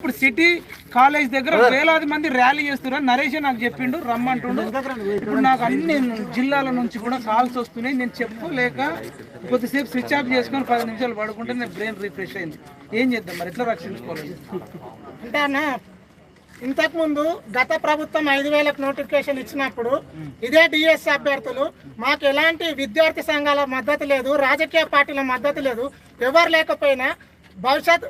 ఇప్పుడు city college దగ్గర వేలాది మంది ర్యాలీ చేస్తున్నారు. నరేష్ నాకు చెప్పిండు రమ్మంటుండు. ఇప్పుడు నాకు అన్ని జిల్లాల నుంచి కూడా కాల్స్ వస్తున్నాయి. నేను చెప్పలేక కొద్దిసేపు స్విచ్ ఆఫ్ చేసుకొని పది నిమిషాలు పడుకుంటే నేను బ్రెయిన్ రిఫ్రెష్ అయింది. ఏం చేద్దాం మరి? ఎట్లా రక్షించుకోవాలి? అంటే అన్న ఇంతకుముందు గత ప్రభుత్వం ఐదు వేలకు నోటిఫికేషన్ ఇచ్చినప్పుడు ఇదే డిఎస్ అభ్యర్థులు మాకు ఎలాంటి విద్యార్థి సంఘాల మద్దతు లేదు రాజకీయ పార్టీల మద్దతు లేదు ఎవరు లేకపోయినా భవిష్యత్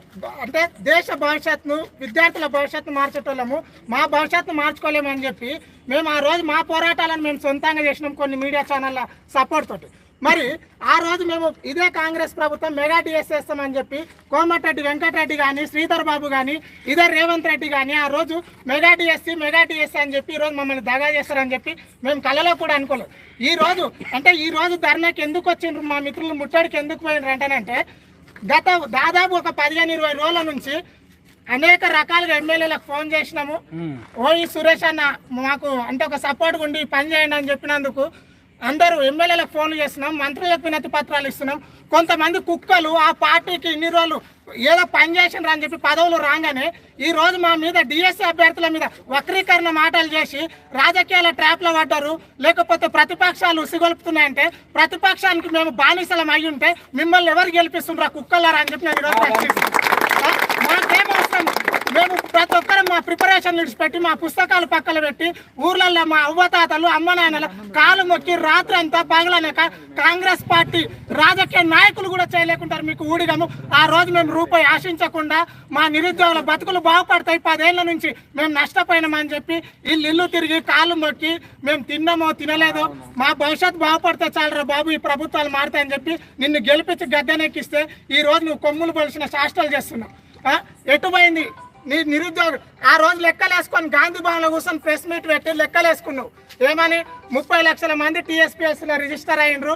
అంటే దేశ భవిష్యత్తును విద్యార్థుల భవిష్యత్తును మార్చేటోళ్ళము. మా భవిష్యత్తును మార్చుకోలేమని చెప్పి మేము ఆ రోజు మా పోరాటాలను మేము సొంతంగా చేసినాం కొన్ని మీడియా ఛానళ్ళ సపోర్ట్ తోటి. మరి ఆ రోజు మేము ఇదే కాంగ్రెస్ ప్రభుత్వం మెగా డిఎస్ చేస్తామని చెప్పి కోమటిరెడ్డి వెంకటరెడ్డి కానీ శ్రీధర్ బాబు కానీ ఇదే రేవంత్ రెడ్డి కానీ ఆ రోజు మెగా డిఎస్సి మెగా డిఎస్సి అని చెప్పి ఈ రోజు మమ్మల్ని దగా చేస్తారని చెప్పి మేము కలలో కూడా అనుకోలేదు. ఈ రోజు అంటే ఈ రోజు ధర్నాకి ఎందుకు వచ్చిండ్రు మా మిత్రులు ముట్టడికి ఎందుకు పోయినారు అంటేనంటే గత దాదాపు ఒక పదిహేను ఇరవై రోజుల నుంచి అనేక రకాలుగా ఎమ్మెల్యేలకు ఫోన్ చేసినాము. ఓయి సురేష్ అన్న మాకు అంటే ఒక సపోర్ట్ ఉండి పని చేయండి అని చెప్పినందుకు అందరూ ఎమ్మెల్యేలకు ఫోన్లు చేస్తున్నాం మంత్రులకు వినతి పత్రాలు ఇస్తున్నాం. కొంతమంది కుక్కలు ఆ పార్టీకి ఇన్ని రోజులు ఏదో పని చేసినారు అని చెప్పి పదవులు రాగానే ఈ రోజు మా మీద డిఎస్సీ అభ్యర్థుల మీద వక్రీకరణ మాటలు చేసి రాజకీయాల ట్రాప్లో పడ్డారు. లేకపోతే ప్రతిపక్షాలు ఉసిగొలుపుతున్నాయంటే ప్రతిపక్షానికి మేము బానిసలం అయి ఉంటే మిమ్మల్ని ఎవరు గెలిపిస్తుండ్రా కుక్కలారా అని చెప్పి నేను ఈరోజు ప్రశ్నిస్తున్నాను. మాకేం అవసరం? మేము ప్రతి మా ప్రిపరేషన్ పెట్టి మా పుస్తకాలు పక్కన పెట్టి ఊర్లలో మా అవ్వతాతలు అమ్మ నాన్నలు కాలు మొక్కి రాత్రి అంతా పగలనక కాంగ్రెస్ పార్టీ రాజకీయ నాయకులు కూడా చేయలేకుంటారు మీకు ఊడిగము. ఆ రోజు మేము రూపాయి ఆశించకుండా మా నిరుద్యోగుల బతుకులు బాగుపడతాయి. పదేళ్ళ నుంచి మేము నష్టపోయినామని చెప్పి ఇల్లు ఇల్లు తిరిగి కాళ్ళు మొక్కి మేము తిన్నామో తినలేదో మా భవిష్యత్తు బాగుపడితే చాలరా బాబు ఈ ప్రభుత్వాలు మారుతాయని చెప్పి నిన్ను గెలిపించి గద్దెనెక్కిస్తే ఈ రోజు నువ్వు కొమ్ములు పొలిసిన శాస్త్రాలు చేస్తున్నావు. ఆ? నీ నిరుద్యోగ ఆ రోజు లెక్కలు వేసుకొని గాంధీ భవన్లో కూర్చొని ప్రెస్ మీట్ పెట్టి లెక్కలు వేసుకున్నావు. ఏమని? ముప్పై లక్షల మంది టీఎస్పీఎస్లో రిజిస్టర్ అయినరు.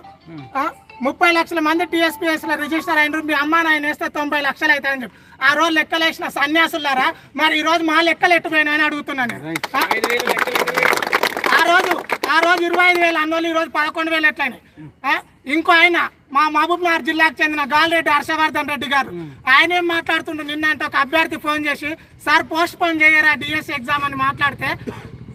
ఆ? ముప్పై లక్షల మంది టీఎస్పీఎస్లో రిజిస్టర్ అయినరు. మీ అమ్మ నాయన వేస్తే తొంభై లక్షలు అవుతాయని చెప్పి. ఆ రోజు లెక్కలు వేసిన సన్యాసులారా? మరి ఈ రోజు మా లెక్కలు ఎట్టుపోయినా అని అడుగుతున్నాను. నేను. ఆ? ఆ రోజు ఆ రోజు ఇరవై ఐదు వేలు అన్నోళ్ళు ఈ రోజు పదకొండు వేలు ఎట్లయినాయి? ఇంకో ఆయన మా మహబూబ్ నగర్ జిల్లాకు చెందిన గాలిరెడ్డి హర్షవర్ధన్ రెడ్డి గారు. ఆయన ఏం మాట్లాడుతుండ్రు నిన్న అంటే ఒక అభ్యర్థి ఫోన్ చేసి సార్ పోస్ట్ పోన్ చేయరా డిఎస్ ఎగ్జామ్ అని మాట్లాడితే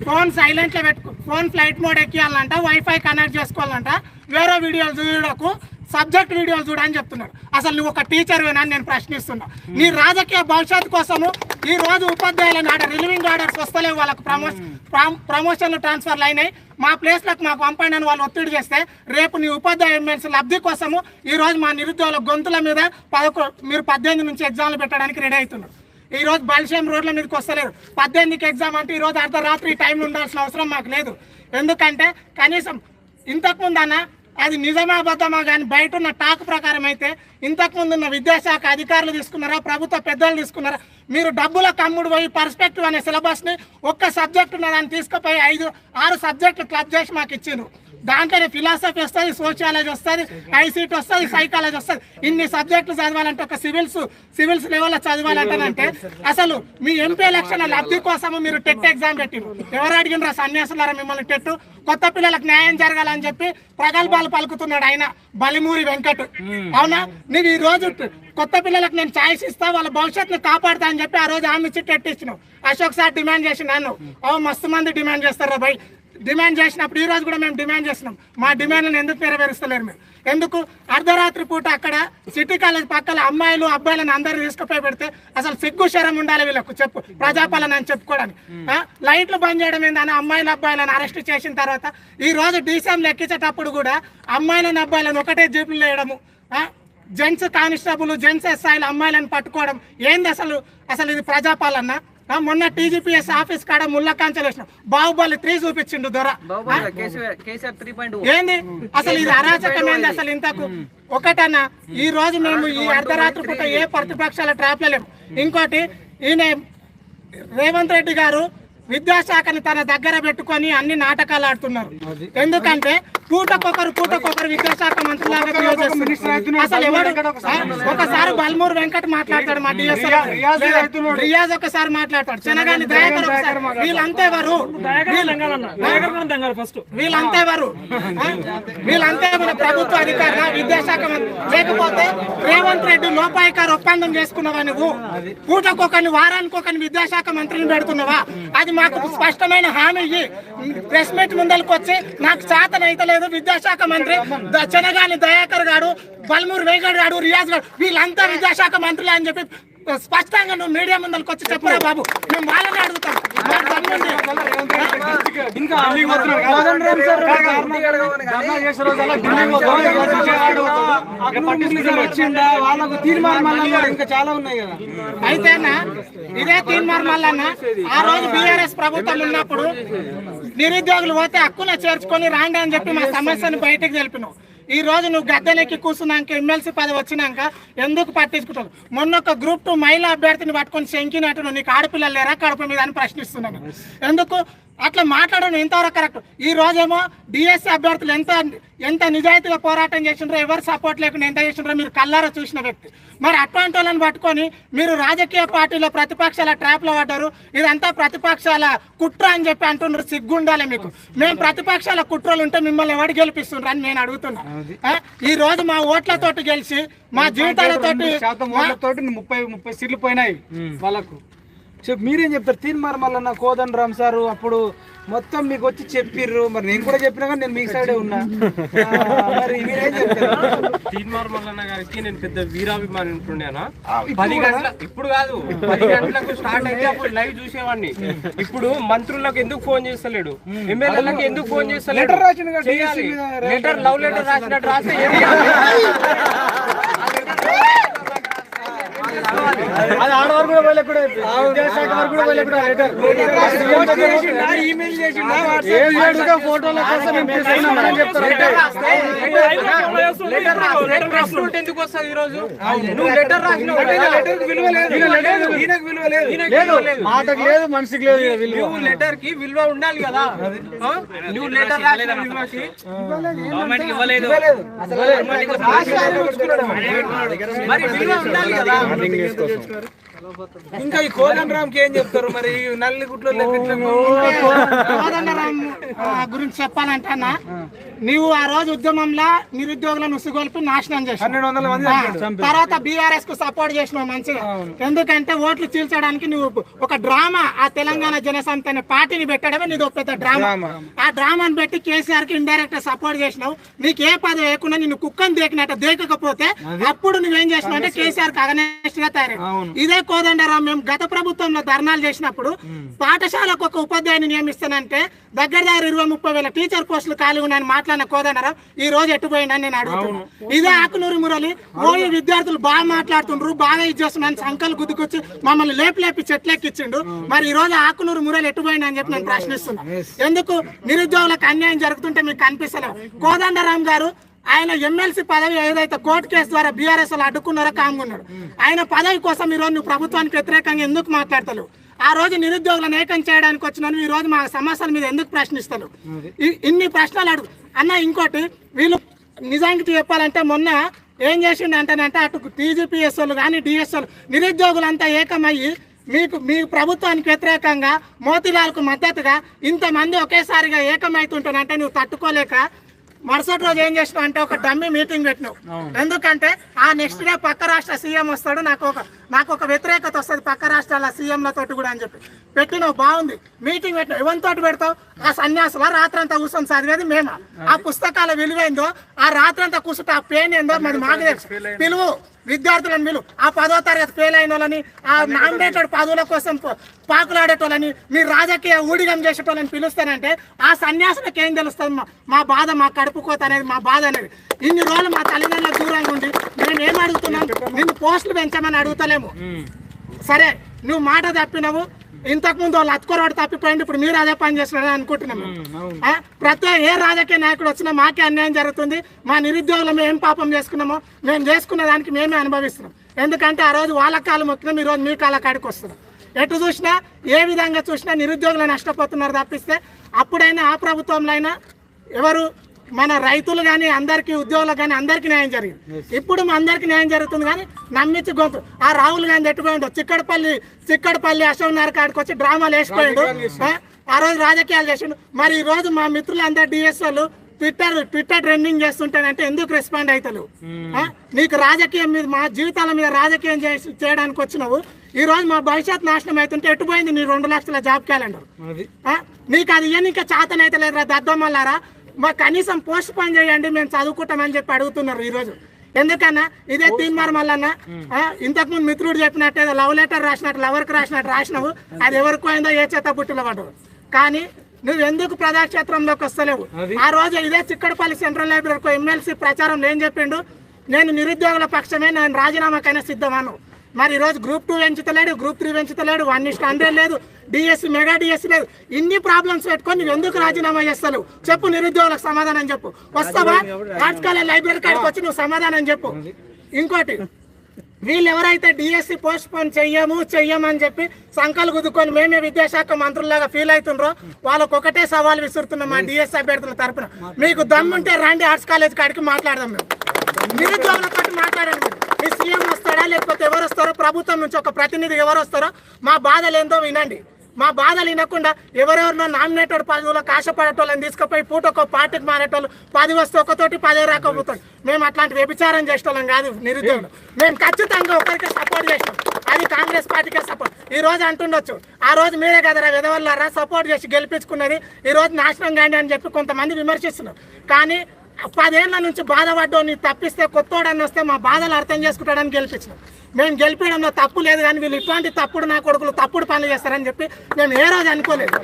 ఫోన్ సైలెంట్లో పెట్టుకో ఫోన్ ఫ్లైట్ మోడ్ ఎక్కియాలంట వైఫై కనెక్ట్ చేసుకోవాలంట వేరే వీడియోలు చూడకు సబ్జెక్ట్ వీడియోలు చూడని చెప్తున్నారు అసలు నువ్వు ఒక టీచర్ అని నేను ప్రశ్నిస్తున్నా. నీ రాజకీయ భవిష్యత్తు కోసము ఈ రోజు ఉపాధ్యాయులను ఆర్డర్ రిలీవింగ్ ఆర్డర్స్ వస్తలేవు వాళ్ళకు ప్రమోషన్. ప్రమోషన్లు ట్రాన్స్ఫర్లు అయినాయి. మా ప్లేస్లకు మాకు పంపండి అని వాళ్ళు ఒత్తిడి చేస్తే రేపు నీ ఉపాధ్యాయ ఎమ్మెల్సీ లబ్ధి కోసము ఈ రోజు మా నిరుద్యోగుల గొంతుల మీద పదకొ మీరు పద్దెనిమిది నుంచి ఎగ్జామ్లు పెట్టడానికి రెడీ అవుతున్నారు. ఈ రోజు బల్షేం రోడ్ల మీదకి వస్తలేరు. పద్దెనిమిదికి ఎగ్జామ్ అంటే ఈ రోజు అర్ధరాత్రి టైంలో టైం ఉండాల్సిన అవసరం మాకు లేదు. ఎందుకంటే కనీసం ఇంతకుముందు అన్న అది నిజమా అబద్ధమా కానీ బయట ఉన్న టాక్ ప్రకారం అయితే ఇంతకుముందు ఉన్న విద్యాశాఖ అధికారులు తీసుకున్నారా? ప్రభుత్వ పెద్దలు తీసుకున్నారా? మీరు డబ్బుల కమ్ముడు పోయి పర్స్పెక్టివ్ అనే సిలబస్ని ఒక్క సబ్జెక్ట్ ఉన్న దాన్ని తీసుకుపోయి ఐదు ఆరు సబ్జెక్టులు క్లబ్ చేసి మాకు ఇచ్చిండ్రు. దాంట్లోనే ఫిలాసఫీ వస్తుంది సోషియాలజీ వస్తుంది ఐసీటీ వస్తుంది సైకాలజీ వస్తుంది. ఇన్ని సబ్జెక్టులు చదవాలంటే ఒక సివిల్స్ సివిల్స్ లెవెల్లో చదవాలంటే అసలు మీ ఎంపీ ఎలక్షన్ లబ్ధి కోసము మీరు టెట్ ఎగ్జామ్ పెట్టిరు ఎవరు అడిగినరా సన్యాసులారా మిమ్మల్ని టెట్ కొత్త పిల్లలకు న్యాయం జరగాలని చెప్పి ప్రగల్భాలు పలుకుతున్నాడు ఆయన బలిమూరి వెంకట్. అవునా? నువ్వు ఈ రోజు కొత్త పిల్లలకు నేను ఛాయిస్ ఇస్తా వాళ్ళ భవిష్యత్తును కాపాడుతా అని చెప్పి ఆ రోజు ఆమె ఇచ్చి టెట్ ఇచ్చినావు. అశోక్ సార్ డిమాండ్ చేసి నన్ను ఓ మస్తు మంది డిమాండ్ చేస్తారా భయ్ డిమాండ్ చేసినప్పుడు ఈ రోజు కూడా మేము డిమాండ్ చేస్తున్నాం. మా డిమాండ్లను ఎందుకు నెరవేరుస్తలేరు మీరు? ఎందుకు అర్ధరాత్రి పూట అక్కడ సిటీ కాలేజ్ పక్కల అమ్మాయిలు అబ్బాయిలను అందరూ తీసుకుపోయి పెడితే అసలు సిగ్గు శరం ఉండాలి వీళ్ళకు. చెప్పు ప్రజాపాలన అని చెప్పుకోవడానికి. లైట్లు బంద్ చేయడం ఏందని అమ్మాయిలు అబ్బాయిలను అరెస్ట్ చేసిన తర్వాత ఈ రోజు డీసీఎం లెక్కించేటప్పుడు కూడా అమ్మాయిలను అబ్బాయిలను ఒకటే జీపులు వేయడము జెంట్స్ కానిస్టేబుల్ జెంట్స్ ఎస్ఐలు అమ్మాయిలను పట్టుకోవడం ఏంది అసలు? అసలు ఇది ప్రజాపాలన? మొన్న టీజీపీఎస్ ఆఫీస్ కాడ ముళ్ళ కాంచెలు బాహుబలి త్రీ చూపించిండు దొర. ఏంది? అసలు ఇది అరాచకమైంది అసలు ఇంతకు? ఒకటన్నా ఈ రోజు మేము ఈ అర్ధరాత్రి పూట ఏ ప్రతిపక్షాల ట్రాప్ లేము ఇంకోటి ఈయన రేవంత్ రెడ్డి గారు విద్యాశాఖని తన దగ్గర పెట్టుకొని అన్ని నాటకాలు ఆడుతున్నారు. ఎందుకంటే పూటకొకరు పూటకొకరు విద్యాశాఖ మంత్రి. అసలు ఎవరు? ఒకసారి బల్మూరు వెంకట్ మాట్లాడతాడు మా డిఎస్ రియాజ్ ఒకసారి మాట్లాడతాడు. చెనగాని దయాకర్ ఒకసారి. వీళ్ళంతా ఎవరు? ఫస్ట్. వీళ్ళంతా ఎవరు? ఆ? వీళ్ళంతా మన ప్రభుత్వ అధికారుల? విద్యాశాఖ మంత్రి. లేకపోతే రేవంత్ రెడ్డి లోపాయికారు ఒప్పందం చేసుకున్నావా నువ్వు పూటకొకరిని వారానికి ఒకరిని విద్యాశాఖ మంత్రిని పెడుతున్నావా? అది మాకు స్పష్టమైన హామీ ఇయ్యి. ప్రెస్ మీట్ ముందరికి వచ్చి నాకు చేతనైతలేదు విద్యాశాఖ మంత్రి చెనగాని దయాకర్ గారు బల్మూరు వెంకట్ గారు రియాజ్ గారు వీళ్ళంతా విద్యాశాఖ మంత్రులే అని చెప్పి స్పష్టంగా నువ్వు మీడియా ముందరికి వచ్చి చెప్పురా బాబు. మేము వాళ్ళని అడుగుతాం. వాళ్ళకు తీర్మానం ఇంకా చాలా ఉన్నాయి కదా. అయితేనా ఇదే మల్లన్న ఆ రోజు బీఆర్ఎస్ ప్రభుత్వం ఉన్నప్పుడు నిరుద్యోగులు పోతే హక్కున చేర్చుకొని రాండి అని చెప్పి మా సమస్యను బయటకు తెలిపినావు ఈ రోజు నువ్వు గద్దెనెక్కి కూర్చున్నాక ఎమ్మెల్సీ పదవి వచ్చినాక ఎందుకు పట్టించుకుంటావు? మొన్న ఒక గ్రూప్ టూ మహిళా అభ్యర్థిని పట్టుకొని శంకినట్టు నువ్వు నీకు ఆడపిల్లలు లేరా కడప మీద అని ప్రశ్నిస్తున్నాను. ఎందుకు? అట్లా మాట్లాడడం ఎంతవరకు కరెక్ట్? ఈ రోజేమో డిఎస్సీ అభ్యర్థులు ఎంత ఎంత నిజాయితీగా పోరాటం చేసిండ్రో ఎవరు సపోర్ట్ లేకుండా ఎంత చేసిండ్రో మీరు కల్లారా చూసిన వ్యక్తి. మరి అట్లాంటి వాళ్ళని పట్టుకొని మీరు రాజకీయ పార్టీలో ప్రతిపక్షాల ట్రాప్లో పడ్డారు ఇదంతా ప్రతిపక్షాల కుట్ర అని చెప్పి అంటున్నారు సిగ్గుండాలి మీకు. మేము ప్రతిపక్షాల కుట్రలు ఉంటే మిమ్మల్ని ఎవరు గెలిపిస్తుండ్రు అని నేను అడుగుతున్నా? ఈ రోజు మా ఓట్లతోటి గెలిచి మా జీవితాలతోటి ముప్పై ముప్పై సీట్లు పోయినాయి వాళ్ళకు. చెప్పు మీరేం చెప్తారు? తీర్మార్ మల్లన్న కోదండ రామ్ సారు అప్పుడు మొత్తం మీకు వచ్చి చెప్పిర్రు. మరి నేను కూడా చెప్పినా కానీ నేను మీ సైడే ఉన్నా. మరి మీరేం చెప్తారు? తీన్మార్ మల్లన్న గారికి నేను పెద్ద వీరాభిమాని ఉంటుండేనా? ఇప్పుడు పది? గంటల ఇప్పుడు కాదు. పది గంటలకు స్టార్ట్ అయితే అప్పుడు లైవ్ చూసేవాడిని. ఇప్పుడు మంత్రులకు ఎందుకు ఫోన్ చేస్తలేడు? ఎమ్మెల్యేలకు ఎందుకు ఫోన్ చేస్తలేడు? లెటర్ లవ్ లెటర్ రాసినట్టు రాస్తే? అది ఆడవారు కూడా పోలే కూడా విద్యాశాఖ వారు కూడా పోలే కూడా లెటర్ ఫోటోల కోసం ఎందుకు వస్తుంది ఈ రోజు నువ్వు లెటర్ రాసినావు విలువ లేదు ఈయనకు విలువ లేదు. లేదు. మాటకు లేదు మనిషికి లేదు నువ్వు లెటర్కి విలువ ఉండాలి కదా. ఆ? నువ్వు లెటర్ రాసిన విలువకి మరి విలువ ఉండాలి కదా. करता हूँ ఇంకా ఈ కోదండ రామ్కి ఏం చెప్తారు మరి? ఈ నల్లి గుట్లో కోదండరాం ఆ, గురించి చెప్పాలంటే అన్న నీవు ఆ రోజు ఉద్యమంలో నిరుద్యోగులను ఉసుగొల్పి నాశనం చంపారు. తర్వాత బీఆర్ఎస్కు సపోర్ట్ చేసినావు మంచిగా. ఎందుకంటే ఓట్లు చీల్చడానికి నువ్వు ఒక డ్రామా ఆ తెలంగాణ జనసమితి అనే పార్టీని పెట్టడమే నీది ఒక పెద్ద డ్రామా. ఆ డ్రామాని పెట్టి కేసీఆర్కి ఇండైరెక్ట్ సపోర్ట్ చేసినావు. నీకు ఏ పదవి వేయకుండా నిన్ను కుక్కని దేకినట్టు దేకకపోతే అప్పుడు నువ్వేం చేసినావు అంటే కేసీఆర్కి అగనెస్ట్గా తయారు. ఇదే కోదండరాం మేము గత ప్రభుత్వంలో ధర్నాలు చేసినప్పుడు పాఠశాలకు ఒక ఉపాధ్యాయుని నియమిస్తానంటే దగ్గర దగ్గర ఇరవై ముప్పై వేల టీచర్ పోస్టులు ఖాళీ ఉన్నాయని మాట్లాడిన కోదండరాం ఈ రోజు ఎట్టుపోయిందని నేను అడుగుతున్నాను ఇదే ఆకునూరి మురళి పోయి విద్యార్థులు బాగా మాట్లాడుతుండ్రు బాగా ఇది చేస్తున్నాను సంకలు గుద్దుకొచ్చి మమ్మల్ని లేపి లేపి చెట్లెక్కిచ్చిండు మరి ఈ రోజు ఆకునూరు మురళి ఎట్టుపోయింది అని చెప్పి నేను ప్రశ్నిస్తున్నా. ఎందుకు? నిరుద్యోగులకు అన్యాయం జరుగుతుంటే మీకు కనిపిస్తలేదు కోదండరాం గారు ఆయన ఎమ్మెల్సీ పదవి ఏదైతే కోర్టు కేసు ద్వారా బీఆర్ఎస్ వాళ్ళు అడ్డుకున్నారో కామ్గున్నాడు. ఆయన పదవి కోసం ఈ రోజు నువ్వు ప్రభుత్వానికి వ్యతిరేకంగా ఎందుకు మాట్లాడతలేవు? ఆ రోజు నిరుద్యోగులను ఏకం చేయడానికి వచ్చినాను ఈ రోజు మా సమస్యల మీద ఎందుకు ప్రశ్నిస్తాను ఇ- ఇన్ని ప్రశ్నలు అడుగు. అన్న ఇంకోటి వీళ్ళు నిజానికి చెప్పాలంటే మొన్న ఏం చేసిండు అంటేనంటే అటు టీజీపీఎస్ వాళ్ళు కానీ డిఎస్ వాళ్ళు నిరుద్యోగులంతా ఏకమయ్యి మీకు మీ ప్రభుత్వానికి వ్యతిరేకంగా మోతీలాల్కు మద్దతుగా ఇంతమంది ఒకేసారిగా ఏకమవుతుంటానంటే నువ్వు తట్టుకోలేక మరుసటి రోజు ఏం చేసినావు అంటే ఒక డమ్మీ మీటింగ్ పెట్టినావు. ఎందుకంటే ఆ నెక్స్ట్ డే పక్క రాష్ట్ర సీఎం వస్తాడు నాకు ఒక నాకు ఒక వ్యతిరేకత వస్తుంది పక్క రాష్ట్రాల సీఎంలతోటి కూడా అని చెప్పి. పెట్టినావు బాగుంది. మీటింగ్ పెట్టినావు. ఎవరితోటి పెడతావు? ఆ సన్యాసుల రాత్రంతా కూర్చొని చదివేది మేము. ఆ పుస్తకాల విలువైందో ఆ రాత్రంతా కూర్చుంటే ఆ పెయిన్ ఏందో మరి మాకు తెలుసు. పిలువు. విద్యార్థులను పిలువు ఆ పదో తరగతి ఫెయిల్ అయిన వాళ్ళని ఆ నామినేటెడ్ పదవుల కోసం పాకులాడేటోళ్ళని మీ రాజకీయ ఊడిగం చేసేటోళ్ళని పిలుస్తానంటే ఆ సన్యాసులకు ఏం తెలుస్తుంది? మా- మా బాధ మా కడుపు కోత అనేది మా బాధ అనేది. ఇన్ని రోజులు మా తల్లిదండ్రుల దూరంగా ఉండి మేము ఏం అడుగుతున్నాం? నిన్ను పోస్టులు పెంచమని అడుగుతలేము. సరే నువ్వు మాట తప్పినవు ఇంతకు ముందు వాళ్ళు అతుకోరాడు తప్పిపోయింది ఇప్పుడు మీరు అదే పని చేస్తున్నారని అనుకుంటున్నాం. ఆ? ప్రతి ఏ రాజకీయ నాయకుడు వచ్చినా మాకే అన్యాయం జరుగుతుంది. మా నిరుద్యోగులు మేము ఏం పాపం చేసుకున్నామో మేము చేసుకున్న దానికి మేమే అనుభవిస్తున్నాం. ఎందుకంటే ఆ రోజు వాళ్ళ కాలం మొత్తం ఈ రోజు మీ కాళ్ళ కాడికి వస్తున్నాం. ఎటు చూసినా ఏ విధంగా చూసినా నిరుద్యోగులు నష్టపోతున్నారు తప్పిస్తే అప్పుడైనా ఆ ప్రభుత్వంలో అయినా ఎవరు మన రైతులు కానీ అందరికీ ఉద్యోగులకు కానీ అందరికీ న్యాయం జరిగింది. ఇప్పుడు మా అందరికీ న్యాయం జరుగుతుంది కానీ నమ్మించి గొంతు. ఆ రాహుల్ గాంధీ ఎట్టుపోయిండు? చిక్కడపల్లి చిక్కడపల్లి అశోక్ నగర్ కాడికి వచ్చి డ్రామాలు వేసిపోయిండు. ఆ? రోజు రాజకీయాలు చేసిండు. మరి ఈ రోజు మా మిత్రులందరూ డిఎస్ వాళ్ళు ట్విట్టర్ ట్విట్టర్ ట్రెండింగ్ చేస్తుంటానంటే ఎందుకు రెస్పాండ్ అవుతారు ఆ? నీకు రాజకీయం మీద మా జీవితాల మీద రాజకీయం చేసి చేయడానికి వచ్చినావు. ఈ రోజు మా భవిష్యత్ నాశనం అవుతుంటే ఎట్టుపోయింది నీ రెండు లక్షల జాబ్ క్యాలెండర్? నీకు అది ఇయ్యని ఇంకా చేతనైతే లేదురా దద్దమ్మలారా మా కనీసం పోస్ట్ పోన్ చేయండి మేము చదువుకుంటామని చెప్పి అడుగుతున్నారు ఈ రోజు ఎందుకన్నా? ఇదే తీన్మార్ మల్లన్న. ఇంతకు ముందు మిత్రుడు చెప్పినట్టు ఏదో లవ్ లెటర్ రాసినట్టు లవర్కి రాసినట్టు రాసినావు అది ఎవరికి పోయిందో ఏ చేత పుట్టిలో పడ్డవు కానీ నువ్వు ఎందుకు ప్రజాక్షేత్రంలోకి వస్తలేవు? ఆ రోజు ఇదే చిక్కడపల్లి సెంట్రల్ లైబ్రరీకి ఎమ్మెల్సీ ప్రచారం ఏం చెప్పిండు నేను నిరుద్యోగుల పక్షమే నేను రాజీనామాకైనా సిద్ధమాను. మరి ఈ రోజు గ్రూప్ టూ పెంచుతలేడు గ్రూప్ త్రీ పెంచుతలేడు వన్ ఇస్ట్ హండ్రెడ్ లేదు డిఎస్సి మెగా డిఎస్సి లేదు. ఇన్ని ప్రాబ్లమ్స్ పెట్టుకొని నువ్వు ఎందుకు రాజీనామా చేస్తావు చెప్పు నిరుద్యోగులకు సమాధానం చెప్పు. వస్తావా? ఆర్ట్స్ కాలేజ్ లైబ్రరీ కాడికి వచ్చి నువ్వు సమాధానం చెప్పు. ఇంకోటి వీళ్ళు ఎవరైతే డిఎస్సి పోస్ట్ పోన్ చెయ్యము చెయ్యమని చెప్పి సంకలు గుద్దుకొని మేమే విద్యాశాఖ మంత్రుల్లాగా ఫీల్ అవుతుండ్రో వాళ్ళకు ఒకటే సవాల్ విసురుతున్నాం మా డిఎస్సి అభ్యర్థుల తరపున. మీకు దమ్ముంటే రండి ఆర్ట్స్ కాలేజ్ కాడికి మాట్లాడదాం మేము. నిరుద్యోగులతో మాట్లాడండి. సీఎం వస్తాడా లేకపోతే ఎవరు వస్తారో? ప్రభుత్వం నుంచి ఒక ప్రతినిధి ఎవరు వస్తారో మా బాధలు ఏందో వినండి. మా బాధలు వినకుండా ఎవరెవరినో నామినేటెడ్ పదవులకు ఆశపడేటోళ్ళని తీసుకుపోయి పూటొక్క పార్టీకి మారేటోళ్ళు పది వస్తే ఒకతోటి పదే రాకపోతాడు మేము అట్లాంటి వ్యభిచారం చేసేటోళ్ళం కాదు నిరుద్యోగులు. మేము ఖచ్చితంగా ఒకరికి సపోర్ట్ చేస్తాం. అది కాంగ్రెస్ పార్టీకే సపోర్ట్ ఈ రోజు అంటుండొచ్చు. ఆ రోజు మీరే కదరా విధవల్లారా? సపోర్ట్ చేసి గెలిపించుకున్నది. ఈ రోజు నాశనం కాండి అని చెప్పి కొంతమంది విమర్శిస్తున్నారు. కానీ పదేళ్ళ నుంచి బాధపడ్డోని తప్పిస్తే కొత్తోడని వస్తే మా బాధలు అర్థం చేసుకుంటాడని గెలిపించాం మేము గెలిపించడంలో తప్పు లేదు కానీ వీళ్ళు ఇటువంటి తప్పుడు నా కొడుకులు తప్పుడు పనులు చేస్తారని చెప్పి మేము ఏ రోజు అనుకోలేదు.